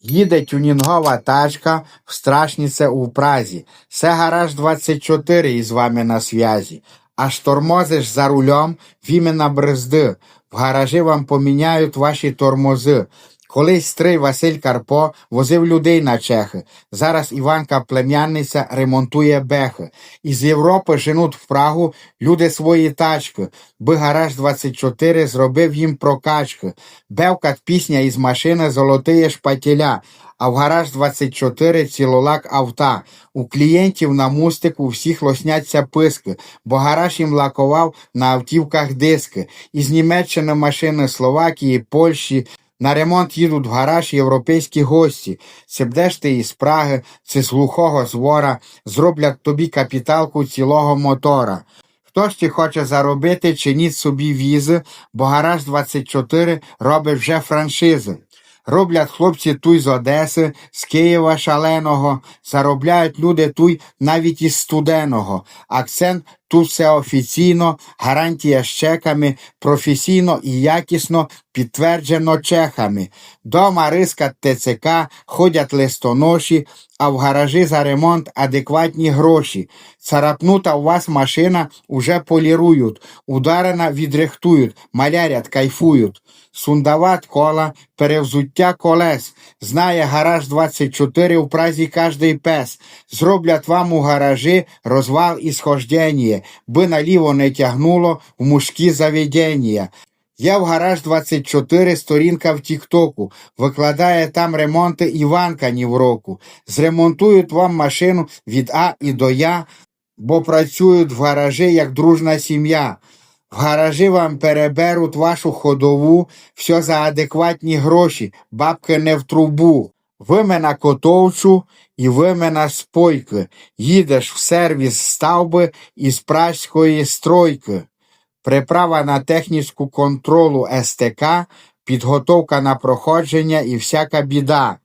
Їде тюнінгова тачка в страшніце у Празі. Це гараж 24 із вами на зв'язі. Аж тормозиш за рулем, в імена бризди. В гаражі вам поміняють ваші тормози. Колись стрий Василь Карпо возив людей на Чехи. Зараз Іванка племянниця ремонтує бехи. Із Європи женуть в Прагу люди свої тачки. Би гараж 24 зробив їм прокачки. Бевкат пісня із машини золотиє шпателя. А в гараж 24 цілолак авта. У клієнтів на мустику всіх лосняться писки, бо гараж їм лакував на автівках диски. Із Німеччини машини Словакії, Польщі. На ремонт їдуть в гараж європейські гості. Це бдеш ти із Праги, це з глухого звора, зроблять тобі капіталку цілого мотора. Хто ж ти хоче заробити, чиніть собі візи, бо гараж 24 робить вже франшизи. Роблять хлопці туй з Одеси, з Києва шаленого, заробляють люди туй навіть із студеного. Акцент тут все офіційно, гарантія з чеками, професійно і якісно підтверджено чехами. Дома риска ТЦК, ходять листоноші, а в гаражі за ремонт адекватні гроші. Царапнута у вас машина уже полірують, ударена відрихтують, малярять, кайфують. Сундават кола, перевзуття колес. Знає гараж 24 у празі кожний пес. Зроблять вам у гаражі розвал і схождення, би наліво не тягнуло в мужські заведення. Я в гараж 24 сторінка в Тіктоку. Викладає там ремонти Іванка ні в року. Зремонтують вам машину від А і до Я, бо працюють в гаражі як дружна сім'я. В гаражі вам переберуть вашу ходову, все за адекватні гроші, бабки не в трубу. Вимена котовчу і вимена спойки. Їдеш в сервіс ставби із праської стройки. Приправа на технічку контролу СТК, підготовка на проходження і всяка біда.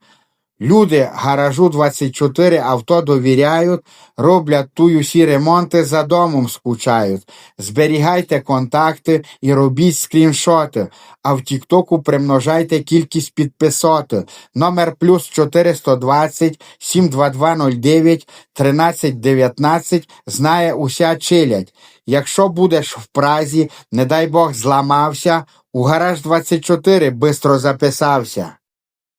Люди гаражу 24 авто довіряють, роблять тую всі ремонти за домом скучають. Зберігайте контакти і робіть скріншоти, а в Тіктоку примножайте кількість підписоти. Номер плюс 420 72209 1319 знає уся чилять. Якщо будеш в Празі, не дай Бог зламався, у гараж 24 бистро записався.